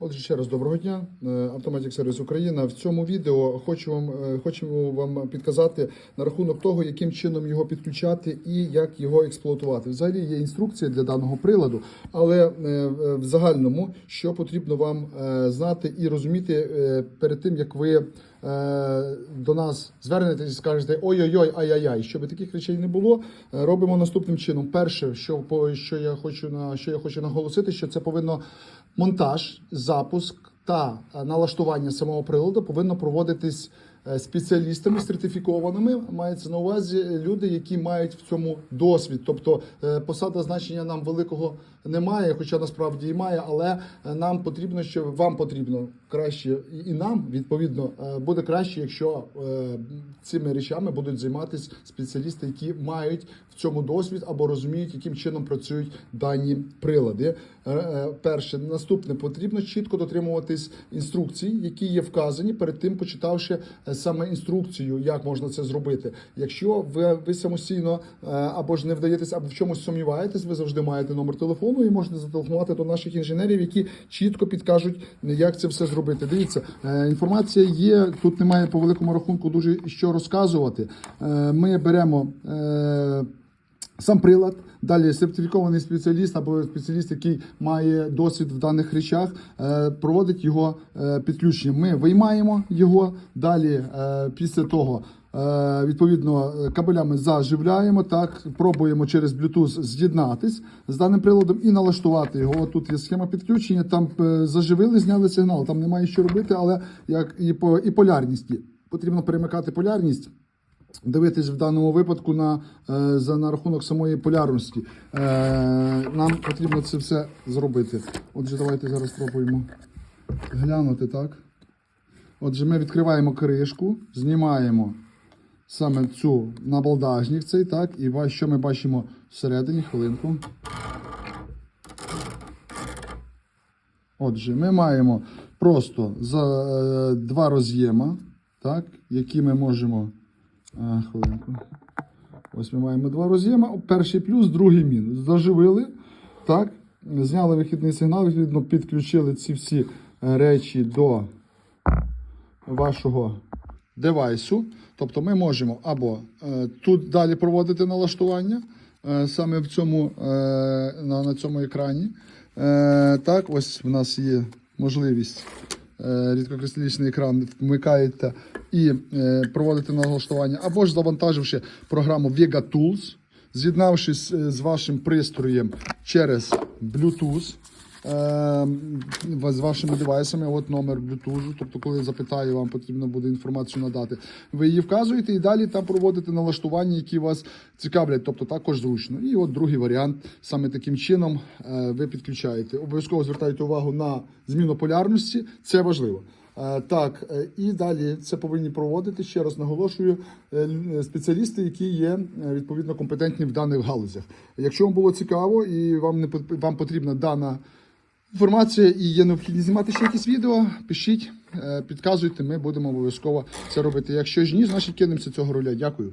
Отже, ще раз доброго дня. Е, Сервіс Україна. В цьому відео хочу вам, е, хочемо вам підказати на рахунок того, яким чином його підключати і як його експлуатувати. Взагалі є інструкція для даного приладу, але е, в загальному, що потрібно вам знати і розуміти перед тим, як ви. Е, До нас звернетесь і скажете ой-ой-ой, ай-яй-яй. Щоб таких речей не було, е, робимо наступним чином. Перше, що що я хочу на що я хочу наголосити, що це повинно монтаж, запуск та е, налаштування самого приладу повинно проводитись спеціалістами сертифікованими. Мається на увазі люди, які мають в цьому досвід. Тобто е, посада значення нам великого немає, хоча насправді і має, але е, нам потрібно, що вам потрібно краще, і- нам відповідно е, буде краще, якщо е, цими речами будуть займатися спеціалісти, які мають в цьому досвід або розуміють, яким чином працюють дані прилади. Е, е, Перше, наступне потрібно чітко дотримуватись інструкцій, які є вказані перед тим, почитавши е, саме інструкцію, як можна це зробити. Якщо ви, ви самостійно е, або ж не вдаєтесь, або в чомусь сумніваєтесь, ви завжди маєте номер телефону і можете зателефонувати до наших інженерів, які чітко підкажуть, як це все зробити. Дивіться, е, інформація є. Тут немає по великому рахунку дуже що розказувати. Е, Ми беремо. Сам прилад, далі сертифікований спеціаліст або спеціаліст, який має досвід в даних речах, е, проводить його е, підключення. Ми виймаємо його. Далі, е, після того, відповідно, кабелями заживляємо. Так, пробуємо через Bluetooth з'єднатись з даним приладом і налаштувати його. Тут є схема підключення. Там заживили, зняли сигнал. Там немає що робити, але як і по і полярність. Потрібно перемикати полярність. Дивитись в даному випадку на, е, за на рахунок самої полярності. Е, нам потрібно це все зробити. Отже, давайте зараз спробуємо глянути так. Отже, ми відкриваємо кришку, знімаємо саме цю набалдажник цей, так, і що ми бачимо всередині, хвилинку. Отже, ми маємо просто за е, два роз'єма, так, які ми можемо. Хвилинку. Ось ми маємо два роз'єма. Перший плюс, другий мінус. Заживили, так, зняли вихідний сигнал, відповідно, підключили ці всі е, речі до вашого девайсу. Тобто ми можемо або е, тут далі проводити налаштування, е, саме в цьому, е, на, на цьому екрані. Е, так, ось в нас є можливість рідкокристалічний екран вмикаєте і е, проводите налаштування, або ж завантаживши програму Vega Tools, з'єднавшись е, з вашим пристроєм через Bluetooth. Е, з вашими девайсами, от номер Bluetooth, тобто, коли запитаю, вам потрібно буде інформацію надати. Ви її вказуєте і далі там проводите налаштування, які вас цікавлять, тобто також зручно. І от другий варіант, саме таким чином е, ви підключаєте. Обов'язково звертайте увагу на зміну полярності, це важливо. Е, Так, і далі це повинні проводити, ще раз наголошую, спеціалісти, які є відповідно компетентні в даних галузях. Якщо вам було цікаво і вам не вам потрібна дана інформація і є необхідність знімати ще якісь відео, пишіть, е, підказуйте, ми будемо обов'язково це робити. Якщо ж ні, значить кинемося цього руля. Дякую.